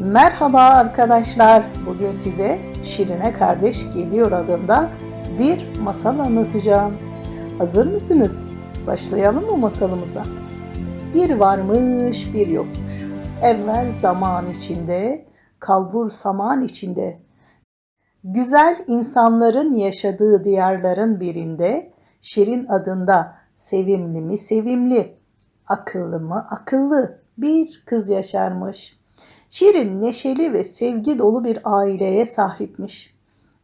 Merhaba arkadaşlar. Bugün size Şirine Kardeş Geliyor adında bir masal anlatacağım. Hazır mısınız? Başlayalım mı masalımıza? Bir varmış, bir yokmuş. Evvel zaman içinde, kalbur saman içinde. Güzel insanların yaşadığı diyarların birinde Şirin adında sevimli mi sevimli, akıllı mı akıllı bir kız yaşarmış. Şirin neşeli ve sevgi dolu bir aileye sahipmiş.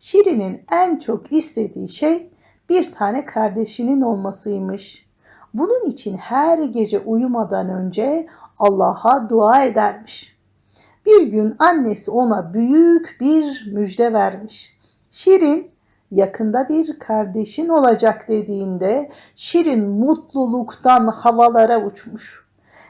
Şirin'in en çok istediği şey bir tane kardeşinin olmasıymış. Bunun için her gece uyumadan önce Allah'a dua edermiş. Bir gün annesi ona büyük bir müjde vermiş. Şirin yakında bir kardeşin olacak dediğinde Şirin mutluluktan havalara uçmuş.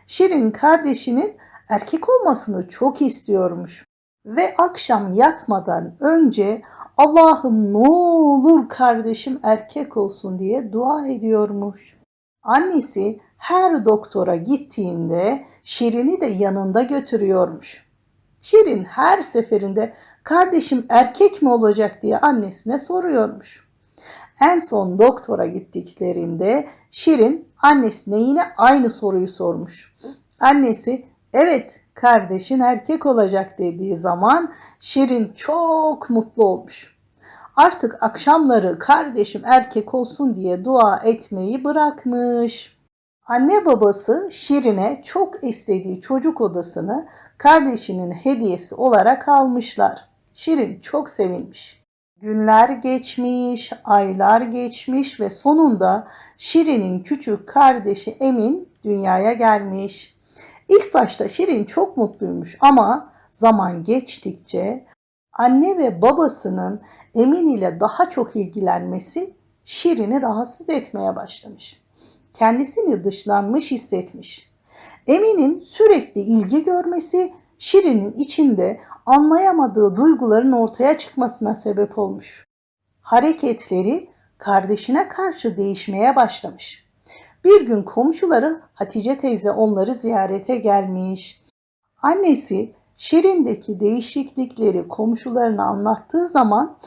Şirin kardeşinin erkek olmasını çok istiyormuş. Ve akşam yatmadan önce Allah'ım ne olur kardeşim erkek olsun diye dua ediyormuş. Annesi her doktora gittiğinde Şirin'i de yanında götürüyormuş. Şirin her seferinde kardeşim erkek mi olacak diye annesine soruyormuş. En son doktora gittiklerinde Şirin annesine yine aynı soruyu sormuş. Annesi evet kardeşin erkek olacak dediği zaman Şirin çok mutlu olmuş. Artık akşamları kardeşim erkek olsun diye dua etmeyi bırakmış. Anne babası Şirin'e çok istediği çocuk odasını kardeşinin hediyesi olarak almışlar. Şirin çok sevinmiş. Günler geçmiş, aylar geçmiş ve sonunda Şirin'in küçük kardeşi Emin dünyaya gelmiş. İlk başta Şirin çok mutluymuş ama zaman geçtikçe anne ve babasının Emin ile daha çok ilgilenmesi Şirin'i rahatsız etmeye başlamış. Kendisini dışlanmış hissetmiş. Emin'in sürekli ilgi görmesi Şirin'in içinde anlayamadığı duyguların ortaya çıkmasına sebep olmuş. Hareketleri kardeşine karşı değişmeye başlamış. Bir gün komşuları Hatice teyze onları ziyarete gelmiş. Annesi Şirin'deki değişiklikleri komşularına anlattığı zaman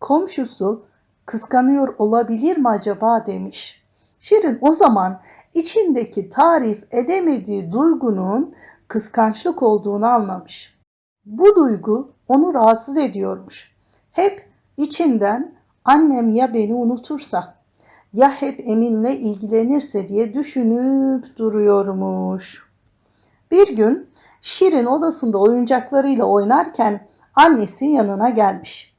komşusu kıskanıyor olabilir mi acaba demiş. Şirin o zaman içindeki tarif edemediği duygunun kıskançlık olduğunu anlamış. Bu duygu onu rahatsız ediyormuş. Hep içinden annem ya beni unutursa ya hep Emin'le ilgilenirse diye düşünüp duruyormuş. Bir gün Şirin odasında oyuncaklarıyla oynarken annesi yanına gelmiş.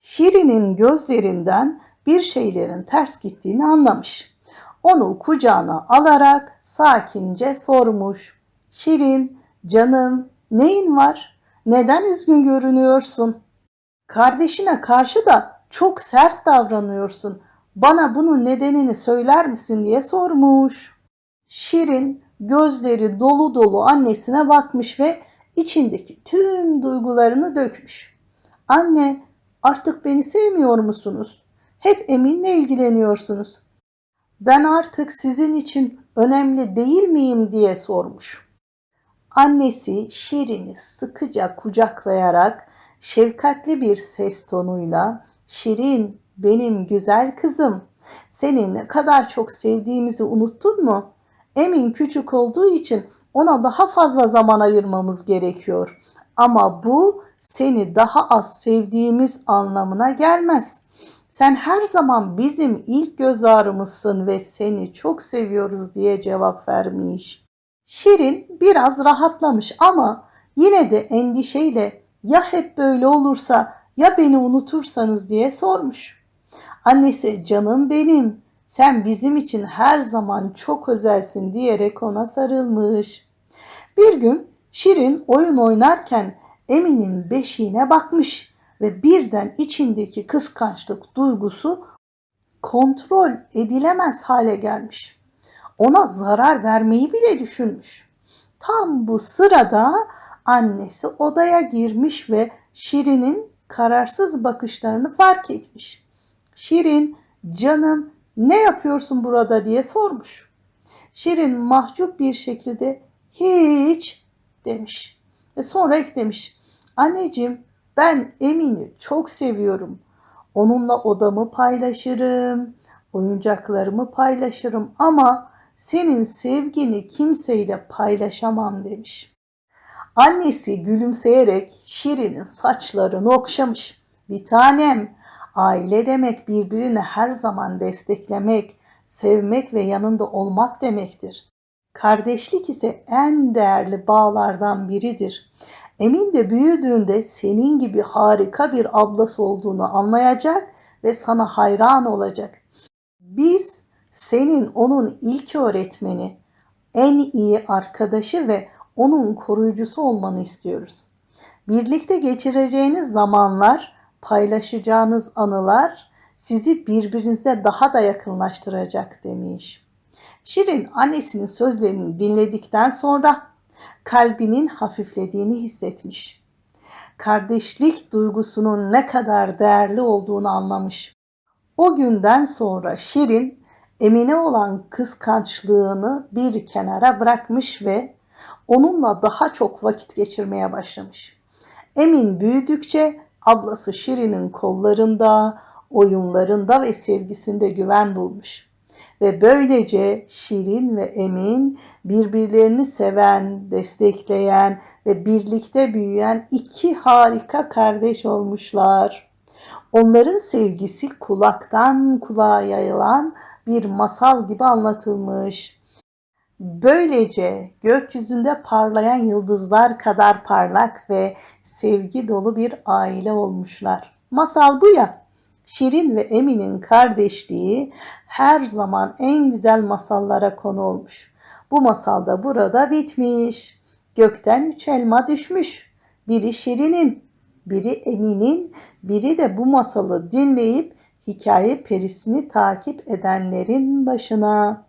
Şirin'in gözlerinden bir şeylerin ters gittiğini anlamış. Onu kucağına alarak sakince sormuş. Şirin, canım, neyin var? Neden üzgün görünüyorsun? Kardeşine karşı da çok sert davranıyorsun. Bana bunun nedenini söyler misin diye sormuş. Şirin gözleri dolu dolu annesine bakmış ve içindeki tüm duygularını dökmüş. Anne, artık beni sevmiyor musunuz? Hep Emin'le ilgileniyorsunuz. Ben artık sizin için önemli değil miyim diye sormuş. Annesi Şirin'i sıkıca kucaklayarak şefkatli bir ses tonuyla Şirin benim güzel kızım seni ne kadar çok sevdiğimizi unuttun mu? Emin küçük olduğu için ona daha fazla zaman ayırmamız gerekiyor. Ama bu seni daha az sevdiğimiz anlamına gelmez. Sen her zaman bizim ilk göz ağrımızsın ve seni çok seviyoruz diye cevap vermiş. Şirin biraz rahatlamış ama yine de endişeyle ya hep böyle olursa ya beni unutursanız diye sormuş. Annesi canım benim sen bizim için her zaman çok özelsin diyerek ona sarılmış. Bir gün Şirin oyun oynarken Emin'in beşiğine bakmış ve birden içindeki kıskançlık duygusu kontrol edilemez hale gelmiş. Ona zarar vermeyi bile düşünmüş. Tam bu sırada annesi odaya girmiş ve Şirin'in kararsız bakışlarını fark etmiş. Şirin, canım ne yapıyorsun burada diye sormuş. Şirin mahcup bir şekilde hiç demiş. Ve sonra eklemiş. Anneciğim ben Emin'i çok seviyorum. Onunla odamı paylaşırım, oyuncaklarımı paylaşırım ama senin sevgini kimseyle paylaşamam demiş. Annesi gülümseyerek Şirin'in saçlarını okşamış. Bir tanem, aile demek birbirini her zaman desteklemek, sevmek ve yanında olmak demektir. Kardeşlik ise en değerli bağlardan biridir. Emin de büyüdüğünde senin gibi harika bir ablası olduğunu anlayacak ve sana hayran olacak. Biz senin onun ilk öğretmeni, en iyi arkadaşı ve onun koruyucusu olmanı istiyoruz. Birlikte geçireceğiniz zamanlar, paylaşacağınız anılar sizi birbirinize daha da yakınlaştıracak demiş. Şirin annesinin sözlerini dinledikten sonra kalbinin hafiflediğini hissetmiş. Kardeşlik duygusunun ne kadar değerli olduğunu anlamış. O günden sonra Şirin Emine olan kıskançlığını bir kenara bırakmış ve onunla daha çok vakit geçirmeye başlamış. Emin büyüdükçe ablası Şirin'in kollarında, oyunlarında ve sevgisinde güven bulmuş. Ve böylece Şirin ve Emin birbirlerini seven, destekleyen ve birlikte büyüyen iki harika kardeş olmuşlar. Onların sevgisi kulaktan kulağa yayılan bir masal gibi anlatılmış. Böylece gökyüzünde parlayan yıldızlar kadar parlak ve sevgi dolu bir aile olmuşlar. Masal bu ya. Şirin ve Emin'in kardeşliği her zaman en güzel masallara konu olmuş. Bu masal da burada bitmiş. Gökten üç elma düşmüş. Biri Şirin'in, biri Emin'in, biri de bu masalı dinleyip hikaye perisini takip edenlerin başına.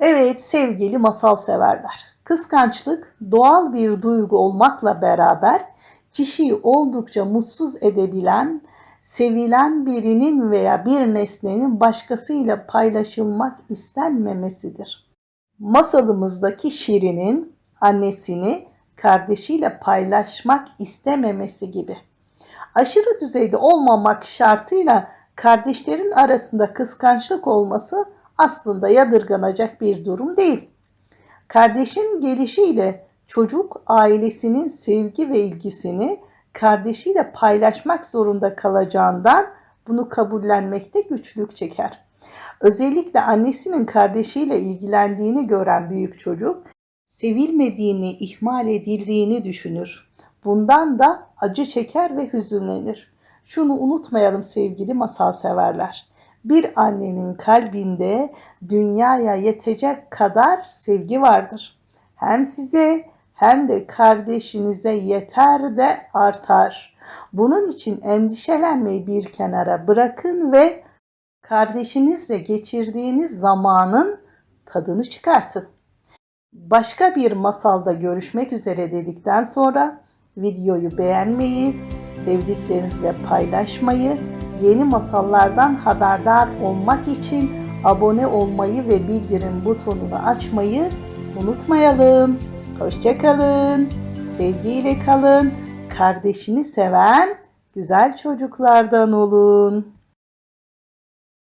Evet sevgili masal severler. Kıskançlık doğal bir duygu olmakla beraber kişiyi oldukça mutsuz edebilen, sevilen birinin veya bir nesnenin başkasıyla paylaşılmak istenmemesidir. Masalımızdaki Şirin'in annesini kardeşiyle paylaşmak istememesi gibi. Aşırı düzeyde olmamak şartıyla kardeşlerin arasında kıskançlık olması aslında yadırganacak bir durum değil. Kardeşin gelişiyle çocuk ailesinin sevgi ve ilgisini kardeşiyle paylaşmak zorunda kalacağından bunu kabullenmekte güçlük çeker. Özellikle annesinin kardeşiyle ilgilendiğini gören büyük çocuk sevilmediğini, ihmal edildiğini düşünür. Bundan da acı çeker ve hüzünlenir. Şunu unutmayalım sevgili masal severler. Bir annenin kalbinde dünyaya yetecek kadar sevgi vardır. Hem size hem de kardeşinize yeter de artar. Bunun için endişelenmeyi bir kenara bırakın ve kardeşinizle geçirdiğiniz zamanın tadını çıkartın. Başka bir masalda görüşmek üzere dedikten sonra videoyu beğenmeyi, sevdiklerinizle paylaşmayı, yeni masallardan haberdar olmak için abone olmayı ve bildirim butonunu açmayı unutmayalım. Hoşçakalın, sevgiyle kalın, kardeşini seven güzel çocuklardan olun.